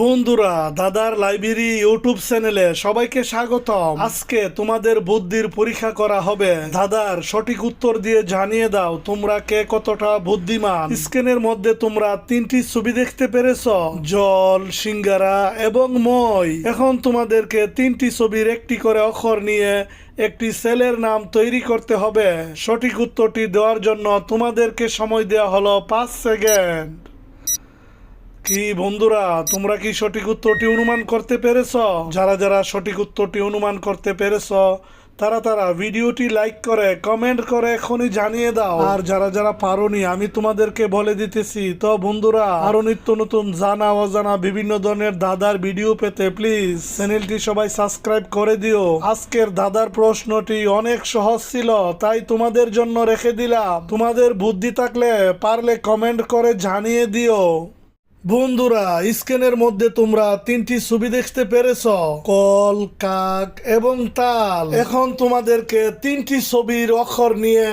বন্ধুরা, দাদার library, YouTube চ্যানেলে সবাইকে স্বাগতম। আজকে তোমাদের বুদ্ধির পরীক্ষা করা হবে। দাদার সঠিক উত্তর দিয়ে জানিয়ে দাও, তোমরা কে কতটা বুদ্ধিমান? স্ক্রিনের মধ্যে তোমরা তিনটি ছবি দেখতে পেরেছ, জল, সিঙ্গারা এবং মই। এখন তোমাদেরকে তিনটি ছবির একটি করে অক্ষর নিয়ে একটি সেলের নাম তৈরি করতে হবে। সঠিক উত্তরটি দেওয়ার জন্য তোমাদেরকে সময় দেওয়া হলো পাঁচ সেকেন্ড। কি বন্ধুরা, তোমরা কি সঠিক উত্তরটি অনুমান করতে পেরেছ? যারা যারা সঠিক উত্তরটি অনুমান করতে পেরেছ, তারা তারা ভিডিওটি লাইক করে, কমেন্ট করে এখনই জানিয়ে দাও। আর যারা যারা পারোনি, আমি তোমাদেরকে বলে দিতেছি, তো বন্ধুরা, আরও নিত্য নতুন জানা, অজানা, বিভিন্ন ধরনের দাদার ভিডিও পেতে প্লিজ চ্যানেলটি সবাই সাবস্ক্রাইব করে দিও। আজকের দাদার প্রশ্নটি অনেক সহজ ছিল, তাই তোমাদের জন্য রেখে দিলাম। তোমাদের বুদ্ধি থাকলে পারলে কমেন্ট করে জানিয়ে দিও। বন্ধুরা, স্ক্রিনের মধ্যে তোমরা তিনটি ছবি দেখতে পেরেছ। কল, কাক এবং তাল। এখন তোমাদেরকে তিনটি ছবির অক্ষর নিয়ে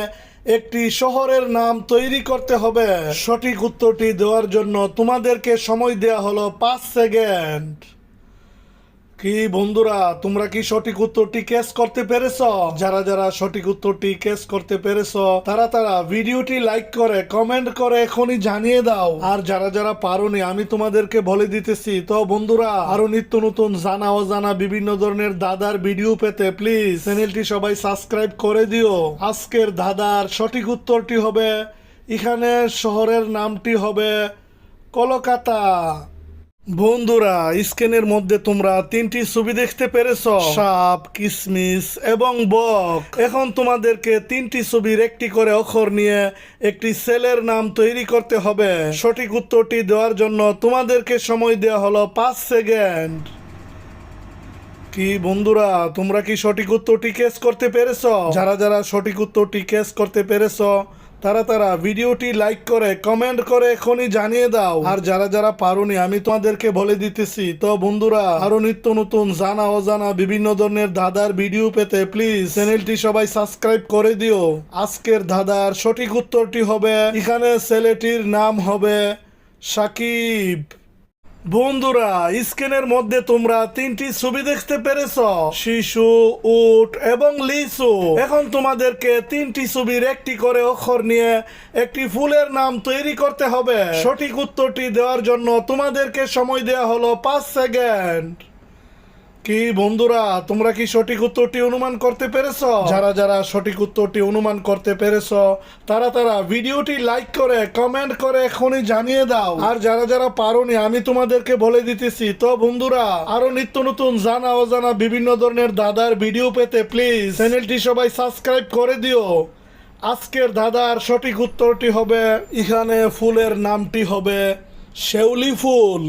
একটি শহরের নাম তৈরি করতে হবে। সঠিক উত্তরটি দেওয়ার জন্য তোমাদেরকে সময় দেয়া হলো পাঁচ সেকেন্ড। কি বন্ধুরা, তোমরা কি সঠিক উত্তরটি ক্যাচ করতে পেরেছ? যারা যারা সঠিক উত্তরটি ক্যাচ করতে পেরেছ, তারা তারা ভিডিওটি লাইক করে কমেন্ট করে এখনই জানিয়ে দাও। আর যারা যারা পারোনি, আমি তোমাদেরকে বলে দিতেছি, তো বন্ধুরা, আরও নিত্য নতুন জানা অজানা বিভিন্ন ধরনের দাদার ভিডিও পেতে প্লিজ চ্যানেলটি সবাই সাবস্ক্রাইব করে দিও। আজকের দাদার সঠিক উত্তরটি হবে, এখানে শহরের নামটি হবে কলকাতা। বন্ধুরা, স্ক্রিনের মধ্যে তোমরা তিনটি ছবি দেখতে পেরেছ। সাপ, কিসমিস এবং বক। এখন তোমাদেরকে তিনটি ছবির একটি করে অক্ষর নিয়ে একটি সেলের নাম তৈরি করতে হবে। সঠিক উত্তরটি দেওয়ার জন্য তোমাদেরকে সময় দেওয়া হলো পাঁচ সেকেন্ড। কি বন্ধুরা, তোমরা কি সঠিক উত্তরটি কেস করতে পেরেছ? যারা যারা সঠিক উত্তরটি কেস করতে পেরেছ তারা তারা, ভিডিওটি লাইক করে কমেন্ট করে এখনই জানিয়ে দাও। আর যারা যারা পারোনি, আমি তোমাদেরকে বলে দিতেছি, তো বন্ধুরা, আরও নিত্য নতুন জানা অজানা বিভিন্ন ধরনের দাদার ভিডিও পেতে প্লিজ চ্যানেলটি সবাই সাবস্ক্রাইব করে দিও। আজকের দাদার সঠিক উত্তরটি হবে, এখানে ছেলেটির নাম হবে সাকিব। বন্ধুরা, স্ক্রিনের মধ্যে তোমরা তিনটি ছবি দেখতে পেরেছ। শিশু, উট এবং লিসু এখন তোমাদেরকে তিনটি ছবির একটি করে অক্ষর নিয়ে একটি ফুলের নাম তৈরি করতে হবে। সঠিক উত্তরটি দেওয়ার জন্য তোমাদেরকে সময় দেওয়া হলো পাঁচ সেকেন্ড। কি বন্ধুরা, তোমরা কি সঠিক উত্তরটি অনুমান করতে পেরেছ? যারা যারা সঠিক উত্তরটি অনুমান করতে পেরেছ, তারা তারা ভিডিওটি লাইক করে, কমেন্ট করে এখনই জানিয়ে দাও। আর যারা যারা পারোনি, আমি তোমাদেরকে বলে দিতেছি, তো বন্ধুরা, আরও নিত্য নতুন জানা অজানা বিভিন্ন ধরনের দাদার ভিডিও পেতে প্লিজ চ্যানেলটি সবাই সাবস্ক্রাইব করে দিও। আজকের দাদার সঠিক উত্তরটি হবে, এখানে ফুলের নামটি হবে, শেউলি ফুল।